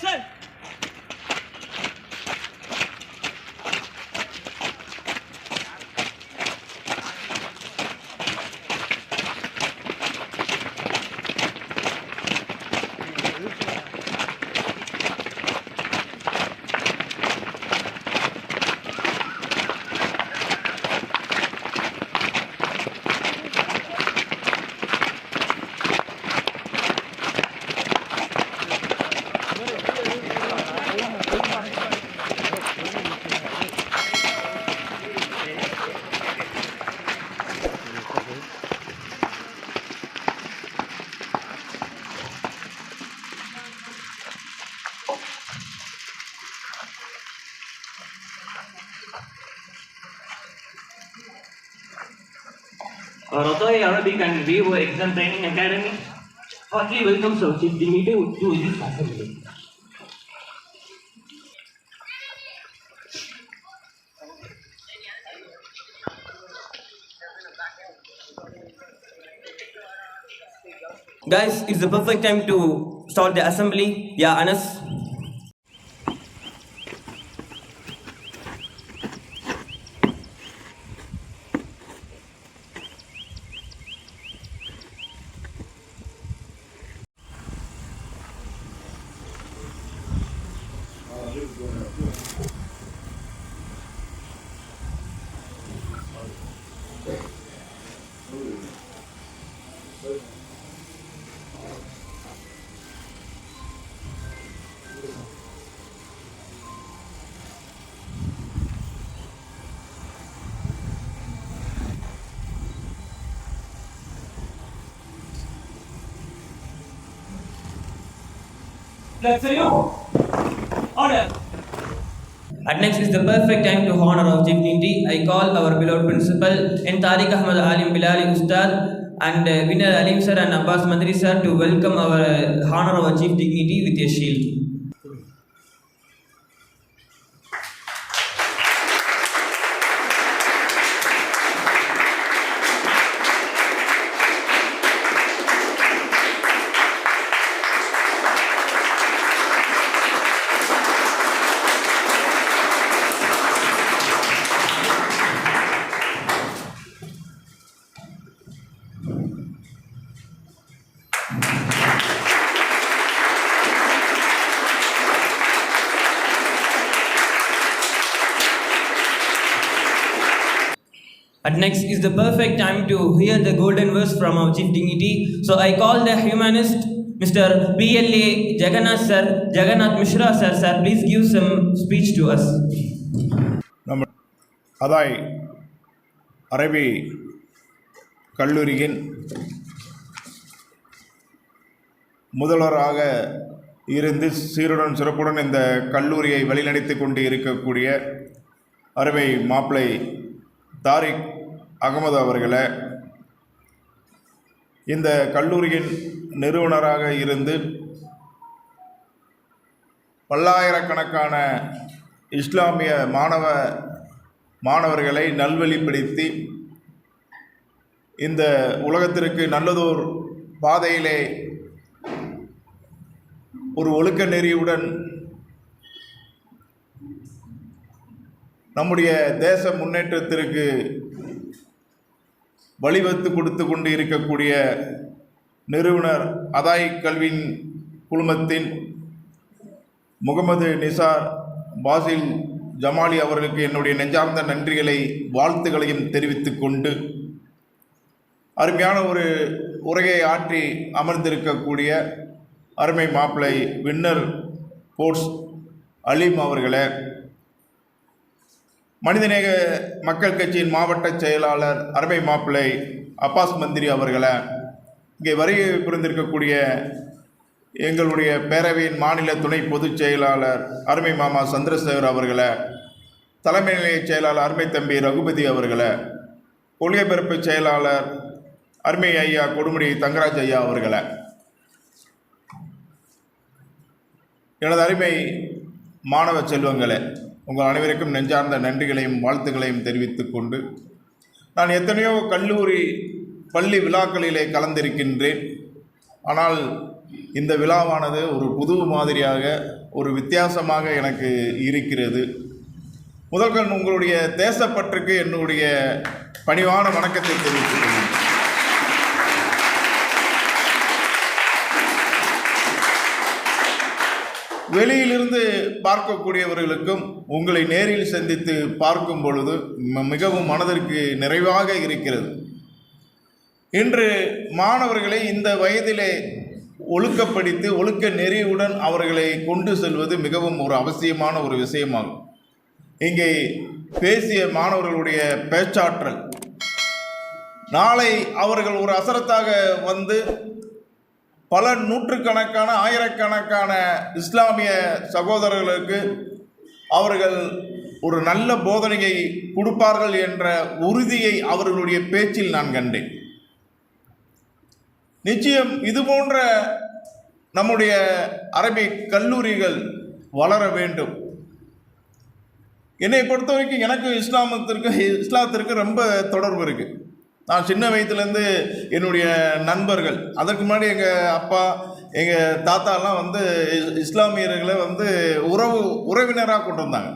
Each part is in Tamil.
十 Barotoy Arabic and Vivo Exam Training Academy heartily welcomes our chief dignitary to this assembly. Guys, it's the perfect time to start the assembly. Yeah, Anas. Let's say you. Order. At next is the perfect time to honor our chief dignity. I call our beloved principal N. Tariq Ahmad Alim Bilali Ustad and uh, Winner Alim sir and Abbas Madri sir to welcome our uh, honor our chief dignity with a shield. Next is the perfect time to hear the golden verse from our chief dignity. So I call the humanist Mr. PLA Jagannath sir, Jagannath Mishra sir, sir, please give some speech to us. அதாய் அரபி கல்லூரியின் முதல்வராக இருந்து சீருடன் சிறப்புடன் இந்த கல்லூரியை வழிநடத்தி கொண்டு இருக்கக்கூடிய அருமை மாப்பிளை தாரிக் அகமது அவர்களை இந்த கல்லூரியின் நிறுவனராக இருந்து பல்லாயிரக்கணக்கான இஸ்லாமிய மாணவ மாணவர்களை நல்வழிப்படுத்தி இந்த உலகத்திற்கு நல்லதோர் பாதையிலே ஒரு ஒழுக்க நெறியுடன் நம்முடைய தேச முன்னேற்றத்திற்கு வழிவகுத்து கொடுத்து கொண்டு இருக்கக்கூடிய நிறுவனர் அதாய் கல்வியின் குழுமத்தின் முகமது நிசார் பாசில் ஜமாலி அவர்களுக்கு என்னுடைய நெஞ்சார்ந்த நன்றிகளை வாழ்த்துக்களையும் தெரிவித்து கொண்டு அருமையான ஒரு உரையை ஆற்றி அமர்ந்திருக்கக்கூடிய அருமை மாப்பிள்ளை வின்னர் போர்ட்ஸ் அலீம் அவர்களே மனிதநேக மக்கள் கட்சியின் மாவட்ட செயலாளர் அருமை மாப்பிள்ளை அப்பாஸ் மந்திரி அவர்களை இங்கே வருகை புரிந்திருக்கக்கூடிய எங்களுடைய பேரவையின் மாநில துணை பொதுச் செயலாளர் அருமை மாமா சந்திரசேகர் அவர்களை தலைமை நிலைய செயலாளர் அருமை தம்பி ரகுபதி அவர்களை ஒளியபரப்பு செயலாளர் அருமை ஐயா கொடுமுடி தங்கராஜ் ஐயா அவர்களை. எனது அருமை மாணவ செல்வங்களே உங்கள் அனைவருக்கும் நெஞ்சார்ந்த நன்றிகளையும் வாழ்த்துக்களையும் தெரிவித்துக் கொண்டு நான் எத்தனையோ கல்லூரி பள்ளி விழாக்களிலே கலந்திருக்கின்றேன். ஆனால் இந்த விழாவானது ஒரு புது மாதிரியாக ஒரு வித்தியாசமாக எனக்கு இருக்கிறது. முதல்கண் உங்களுடைய தேசப்பற்றுக்கு என்னுடைய பணிவான வணக்கத்தை தெரிவித்துக் கொள்கிறேன். வெளியிலிருந்து பார்க்கக்கூடியவர்களுக்கும் உங்களை நேரில் சந்தித்து பார்க்கும் பொழுது மிகவும் மனதிற்கு நிறைவாக இருக்கிறது. இன்று மாணவர்களை இந்த வயதிலே ஒழுக்கப்படுத்தி ஒழுக்க நெறியுடன் அவர்களை கொண்டு செல்வது மிகவும் ஒரு அவசியமான ஒரு விஷயமாகும். இங்கே பேசிய மாணவர்களுடைய பேச்சாற்றல். நாளை அவர்கள் ஒரு அசரத்தாக வந்து பல நூற்றுக்கணக்கான ஆயிரக்கணக்கான இஸ்லாமிய சகோதரர்களுக்கு அவர்கள் ஒரு நல்ல போதனையை கொடுப்பார்கள் என்ற உறுதியை அவர்களுடைய பேச்சில் நான் கண்டேன். நிச்சயம் இது போன்ற நம்முடைய அரபிக் கல்லூரிகள் வளர வேண்டும். என்னை பொறுத்த வரைக்கும் எனக்கு இஸ்லாமத்திற்கு இஸ்லாத்திற்கு ரொம்ப தொடர்பு இருக்குது நான் சின்ன வயசுலேருந்து என்னுடைய நண்பர்கள். அதற்கு முன்னாடி எங்கள் அப்பா எங்கள் தாத்தாலாம் வந்து இஸ்லாமியர்களை வந்து உறவு உறவினராக கொண்டு வந்தாங்க.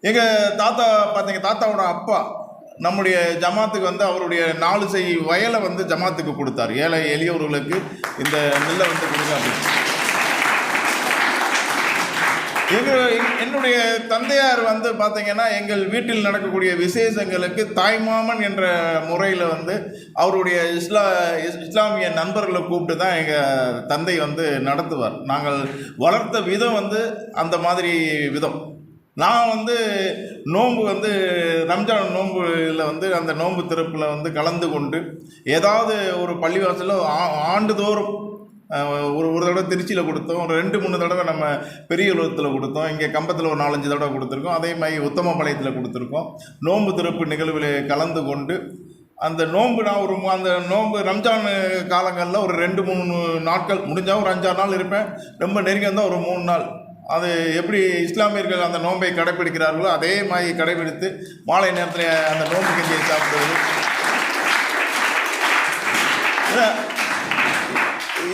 எங்கள் தாத்தா பார்த்தீங்க தாத்தாவோட அப்பா நம்முடைய ஜமாத்துக்கு வந்து அவருடைய நாலு செய் வயலை வந்து ஜமாத்துக்கு கொடுத்தார். ஏழை எளியவர்களுக்கு இந்த நெல்லை வந்து கொடுங்க அப்படின்னு. எங்கள் என்னுடைய தந்தையார் வந்து பார்த்தீங்கன்னா எங்கள் வீட்டில் நடக்கக்கூடிய விசேஷங்களுக்கு தாய்மாமன் என்ற முறையில் வந்து அவருடைய இஸ்லா இஸ்- இஸ்லாமிய நண்பர்களை கூப்பிட்டு தான் எங்கள் தந்தை வந்து நடத்துவார். நாங்கள் வளர்த்த விதம் வந்து அந்த மாதிரி விதம். நான் வந்து நோன்பு வந்து ரம்ஜான் நோன்புல வந்து அந்த நோன்பு திறப்பில் வந்து கலந்து கொண்டு ஏதாவது ஒரு பள்ளிவாசலில் ஆ- ஆண்டுதோறும் ஒரு ஒரு தடவை திருச்சியில் கொடுத்தோம். ஒரு ரெண்டு மூணு தடவை நம்ம பெரிய உலகத்தில் கொடுத்தோம். இங்கே கம்பத்தில் ஒரு நாலஞ்சு தடவை கொடுத்துருக்கோம். அதே மாதிரி உத்தமபாளையத்தில் கொடுத்துருக்கோம். நோன்பு திறப்பு நிகழ்வில் கலந்து கொண்டு அந்த நோன்பு நான் ஒரு அந்த நோன்பு ரம்ஜான் காலங்களில் ஒரு ரெண்டு மூணு நாட்கள் முடிஞ்சால் ஒரு அஞ்சாறு நாள் இருப்பேன். ரொம்ப நெருங்கி வந்தால் ஒரு மூணு நாள். அது எப்படி இஸ்லாமியர்கள் அந்த நோன்பை கடைப்பிடிக்கிறார்களோ அதே மாதிரி கடைபிடித்து மாலை நேரத்தில் அந்த நோன்பு கஞ்சியை சாப்பிடுவது.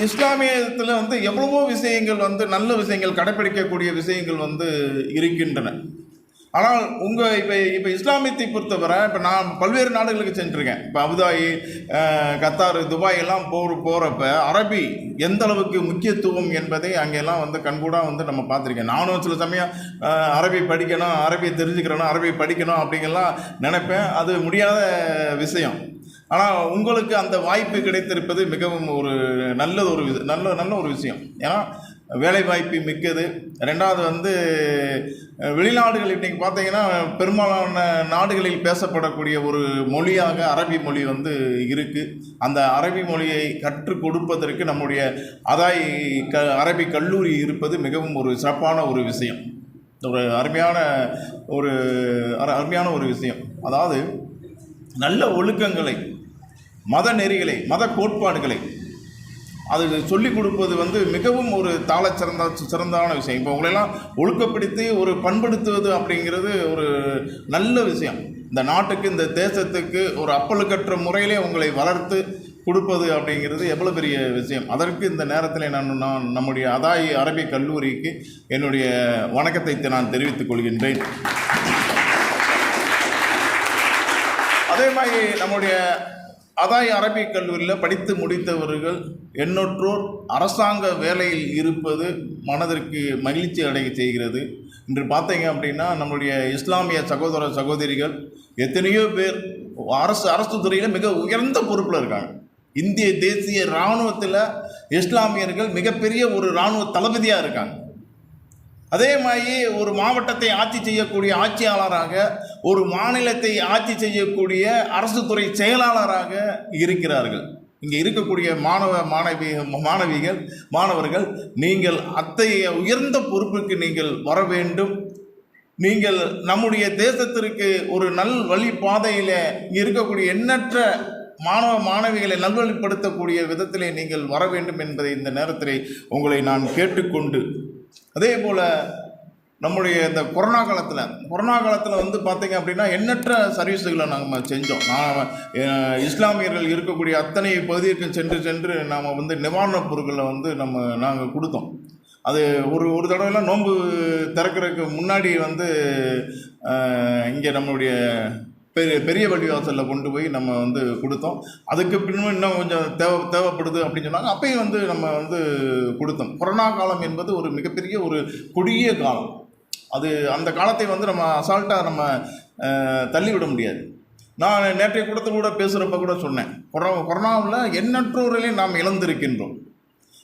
இஸ்லாமியத்தில் வந்து எவ்வளவோ விஷயங்கள் வந்து நல்ல விஷயங்கள் கடைப்பிடிக்கக்கூடிய விஷயங்கள் வந்து இருக்கின்றன. ஆனால் உங்கள் இப்போ இப்போ இஸ்லாமியத்தை பொறுத்தவரை இப்போ நான் பல்வேறு நாடுகளுக்கு சென்றிருக்கேன். இப்போ அபுதாபி அஹ், கத்தார் துபாய் எல்லாம் போகிற போகிறப்ப அரபி எந்த அளவுக்கு முக்கியத்துவம் என்பதை அங்கெல்லாம் வந்து கண்கூடாக வந்து நம்ம பார்த்துருக்கேன். நானும் சில சமயம் அரபி படிக்கணும் அரபியை தெரிஞ்சுக்கிறணும் அரபி படிக்கணும் அப்படிங்கெல்லாம் நினைப்பேன். அது முடியாத விஷயம். ஆனால் உங்களுக்கு அந்த வாய்ப்பு கிடைத்திருப்பது மிகவும் ஒரு நல்லது ஒரு விஷ- நல்ல நல்ல ஒரு விஷயம். ஏன்னா வேலை வாய்ப்பு மிக்கது. ரெண்டாவது வந்து வெளிநாடுகள் இன்றைக்கி பார்த்தீங்கன்னா பெரும்பாலான நாடுகளில் பேசப்படக்கூடிய ஒரு மொழியாக அரபி மொழி வந்து இருக்குது அந்த அரபி மொழியை கற்றுக் கொடுப்பதற்கு நம்முடைய அதாய் க அரபி கல்லூரி இருப்பது மிகவும் ஒரு சிறப்பான ஒரு விஷயம். ஒரு அருமையான ஒரு அருமையான ஒரு விஷயம். அதாவது நல்ல ஒழுக்கங்களை மத நெறிகளை மத கோட்பாடுகளை. அது சொல்லிக் கொடுப்பது வந்து மிகவும் ஒரு தாள சிறந்த சிறந்தான விஷயம். இப்போ உங்களெல்லாம் ஒழுக்கப்படுத்தி ஒரு பண்படுத்துவது அப்படிங்கிறது ஒரு நல்ல விஷயம். இந்த நாட்டுக்கு இந்த தேசத்துக்கு ஒரு அப்பலுக்கற்ற முறையிலே உங்களை வளர்த்து கொடுப்பது அப்படிங்கிறது எவ்வளோ பெரிய விஷயம். அதற்கு இந்த நேரத்தில் நான் நான் நம்முடைய அதாயி அரபி கல்லூரிக்கு என்னுடைய வணக்கத்தை நான் தெரிவித்துக் கொள்கின்றேன். அதே மாதிரி நம்முடைய அதாய் அரபிக் கல்லூரியில் படித்து முடித்தவர்கள் எண்ணற்றோர் அரசாங்க வேலையில் இருப்பது மனதிற்கு மகிழ்ச்சி அடைய செய்கிறது. இன்று பார்த்தீங்க அப்படின்னா நம்முடைய இஸ்லாமிய சகோதர சகோதரிகள் எத்தனையோ பேர் அரசு அரசு துறையில் மிக உயர்ந்த பொறுப்பில் இருக்காங்க. இந்திய தேசிய இராணுவத்தில் இஸ்லாமியர்கள் மிகப்பெரிய ஒரு இராணுவ தளபதியாக இருக்காங்க. அதே மாதிரி ஒரு மாவட்டத்தை ஆட்சி செய்யக்கூடிய ஆட்சியாளராக ஒரு மாநிலத்தை ஆட்சி செய்யக்கூடிய அரசு துறை செயலாளராக இருக்கிறார்கள். இங்கே இருக்கக்கூடிய மாணவ மாணவி மாணவிகள் மாணவர்கள் நீங்கள் அத்தகைய உயர்ந்த பொறுப்புக்கு நீங்கள் வர வேண்டும். நீங்கள் நம்முடைய தேசத்திற்கு ஒரு நல் வழி பாதையில் இருக்கக்கூடிய எண்ணற்ற மாணவ மாணவிகளை நல்வழிப்படுத்தக்கூடிய விதத்திலே நீங்கள் வர வேண்டும் என்பதை இந்த நேரத்திலே உங்களை நான் கேட்டுக்கொண்டு அதே போல் நம்முடைய இந்த கொரோனா காலத்தில் கொரோனா காலத்தில் வந்து பார்த்தீங்க அப்படின்னா எண்ணற்ற சர்வீஸுகளை நாங்கள் செஞ்சோம். நான் இஸ்லாமியர்கள் இருக்கக்கூடிய அத்தனை பகுதிக்கு சென்று சென்று நாம் வந்து நிவாரணப் பொருட்களை வந்து நம்ம நாங்கள் கொடுத்தோம். அது ஒரு ஒரு தடவைலாம் நோன்பு திறக்கிறதுக்கு முன்னாடி வந்து இங்கே நம்மளுடைய பெரிய பெரிய பள்ளிவாசலில் கொண்டு போய் நம்ம வந்து கொடுத்தோம். அதுக்கு பின்னும் இன்னும் கொஞ்சம் தேவை தேவைப்படுது அப்படின்னு சொன்னாங்க. அப்பயும் வந்து நம்ம வந்து கொடுத்தோம். கொரோனா காலம் என்பது ஒரு மிகப்பெரிய ஒரு கொடிய காலம். அது அந்த காலத்தை வந்து நம்ம அசால்ட்டாக நம்ம தள்ளிவிட முடியாது. நான் நேற்றைய கூடத்து கூட பேசுகிறப்ப கூட சொன்னேன். கொரோ கொரோனாவில் எண்ணற்றோர்களையும் நாம் இழந்திருக்கின்றோம்.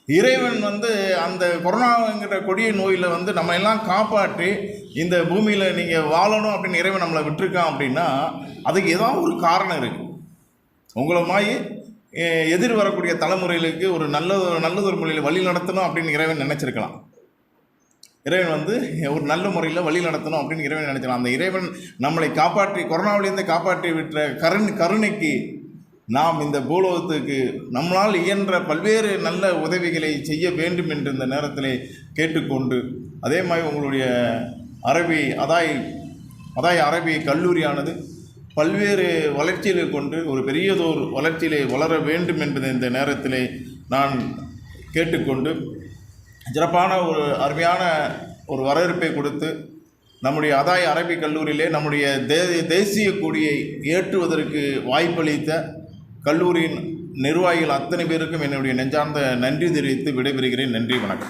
இறைவன் வந்து அந்த கொரோனாங்கிற கொடிய நோயில் வந்து நம்ம எல்லாம் காப்பாற்றி இந்த பூமியில் நீங்கள் வாழணும் அப்படின்னு இறைவன் நம்மளை விட்டுருக்கான் அப்படின்னா அதுக்கு ஏதாவது ஒரு காரணம் இருக்குது உங்களை மாதிரி எதிர் வரக்கூடிய தலைமுறைகளுக்கு ஒரு நல்ல நல்லதொரு முறையில் வழி நடத்தணும் அப்படின்னு இறைவன் நினச்சிருக்கலாம். இறைவன் வந்து ஒரு நல்ல முறையில் வழி நடத்தணும் அப்படின்னு இறைவன் நினைக்கலாம் அந்த இறைவன் நம்மளை காப்பாற்றி கொரோனாவிலேருந்து காப்பாற்றி விட்ட கருண் கருணைக்கு நாம் இந்த பூலோகத்துக்கு நம்மளால் இயன்ற பல்வேறு நல்ல உதவிகளை செய்ய வேண்டும் என்று இந்த நேரத்தில் கேட்டுக்கொண்டு அதே மாதிரி உங்களுடைய அரபி அதாய் அதாய் அரபி கல்லூரியானது பல்வேறு வளர்ச்சியில் கொண்டு ஒரு பெரியதோர் வளர்ச்சியிலே வளர வேண்டும் என்பதை இந்த நேரத்திலே நான் கேட்டுக்கொண்டு சிறப்பான ஒரு அருமையான ஒரு வரவேற்பை கொடுத்து நம்முடைய அதாய் அரபி கல்லூரியிலே நம்முடைய தே தேசிய கொடியை ஏற்றுவதற்கு வாய்ப்பளித்த கல்லூரியின் நிர்வாகிகள் அத்தனை பேருக்கும் என்னுடைய நெஞ்சார்ந்த நன்றி தெரிவித்து விடைபெறுகிறேன். நன்றி வணக்கம்.